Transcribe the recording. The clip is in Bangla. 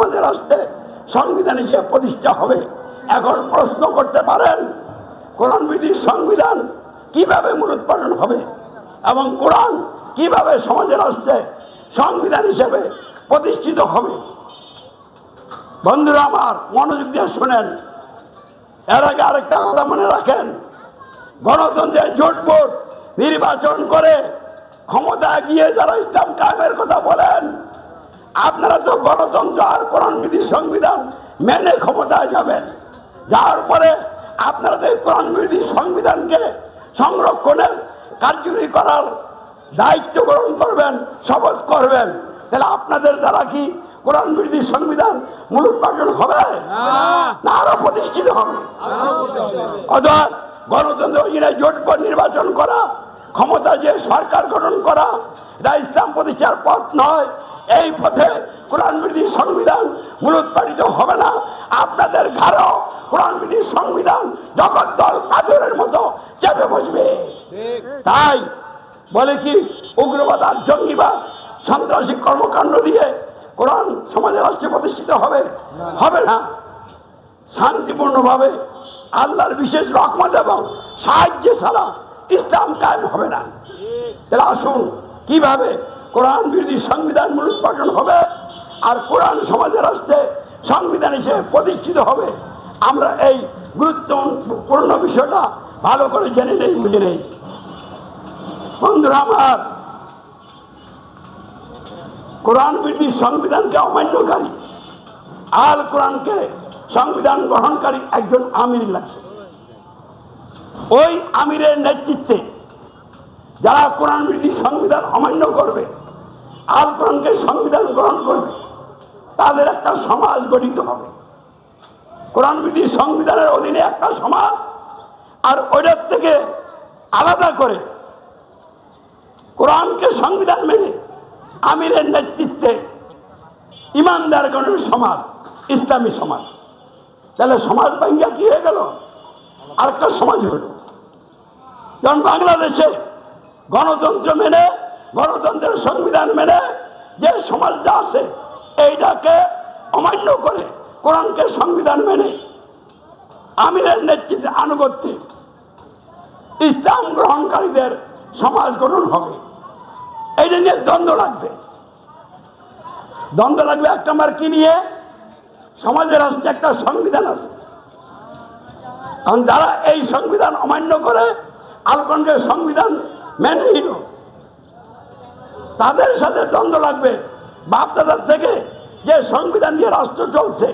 সমাজের রাষ্ট্রে সংবিধান হিসেবে প্রতিষ্ঠা হবে, এখন প্রশ্ন করতে পারেন, কোরআন বিধির সংবিধান কীভাবে মূলোৎপাদন হবে এবং কোরআন কীভাবে সমাজের রাষ্ট্রে সংবিধান হিসেবে প্রতিষ্ঠিত হবে? বন্ধুরা আমার, মনোযোগ দিয়ে শোনেন। এর আগে আরেকটা কথা মনে রাখেন। গণতন্ত্রের জোটবোট নির্বাচন করে ক্ষমতা গিয়ে যারা ইসলাম কায়েমের কথা বলেন আপনারা তো গণতন্ত্র আর কোরআন বিধি সংবিধান মেনে ক্ষমতায় যাবেন। যাওয়ার পরে আপনারা তো এই কোরআন বিধি সংবিধানকে সংরক্ষণের কার্যকরী করার দায়িত্ব গ্রহণ করবেন শপথ করবেন। তাহলে আপনাদের দ্বারা কি কোরআন বিরোধী সংবিধান মূলোৎপাটন হবে? না। আরও প্রতিষ্ঠিত হবে। অর্থাৎ গণতন্ত্র অধীনে জোট পর নির্বাচন করা ক্ষমতা যে সরকার গঠন করা এটা ইসলাম প্রতিষ্ঠার পথ নয়। এই পথে কোরআন বিরোধী সংবিধান মূলোৎপাটিত হবে না। আপনাদের ঘাড়ও কোরআন বিরোধী সংবিধান জগৎ দল পাথরের মতো চেপে বসবে। তাই বলে কি উগ্রবাদ আর জঙ্গিবাদ সন্ত্রাসী কর্মকাণ্ড দিয়ে কোরআন সমাজের রাষ্ট্রে প্রতিষ্ঠিত হবে? হবে না। শান্তিপূর্ণভাবে আল্লাহর বিশেষ রহমত এবং সাহায্যে ছাড়া ইসলাম কায়েম হবে না। তাহলে আসুন কীভাবে কোরআন বিরোধী সংবিধান মূলোৎপাটন হবে আর কোরআন সমাজের রাষ্ট্রে সংবিধান হিসেবে প্রতিষ্ঠিত হবে। আমরা এই গুরুত্বপূর্ণ বিষয়টা ভালো করে জেনে নেই, বুঝে নেই। বন্ধুরা আমার, কোরআন বিরোধী সংবিধানকে অমান্যকারী, আল কোরআনকে সংবিধান গ্রহণকারী একজন আমির লাগবে ওই আমিরের নেতৃত্বে যারা কোরআন বিরোধী সংবিধান অমান্য করবে আল কোরআনকে সংবিধান গ্রহণ করবে, তাদের একটা সমাজ গঠিত হবে। কোরআন বিধি সংবিধানের অধীনে একটা সমাজ, আর ওইটার থেকে আলাদা করে কোরআনকে সংবিধান মেনে আমিরের নেতৃত্বে ইমানদার গণের সমাজ, ইসলামী সমাজ। তাহলে সমাজ ভাঙ্গা কি হয়ে গেল? আরেকটা সমাজ হল। যেমন বাংলাদেশে গণতন্ত্র মেনে গণতন্ত্রের সংবিধান মেনে যে সমাজটা আছে, এইটাকে অমান্য করে কোরআনকে সংবিধান মেনে আমিরের নেতৃত্বে আনুগত্যে ইসলাম গ্রহণকারীদের সমাজ গঠন হবে। এইটা নিয়ে দ্বন্দ্ব লাগবে। দ্বন্দ্ব লাগবে এক নম্বর কি নিয়ে? সমাজের আসছে একটা সংবিধান আছে। কারণ যারা এই সংবিধান অমান্য করে আলকনকে সংবিধান মেনে নিল তাদের সাথে দ্বন্দ্ব লাগবে। বাপ দাদার থেকে যে সংবিধান দিয়ে রাষ্ট্র চলছে।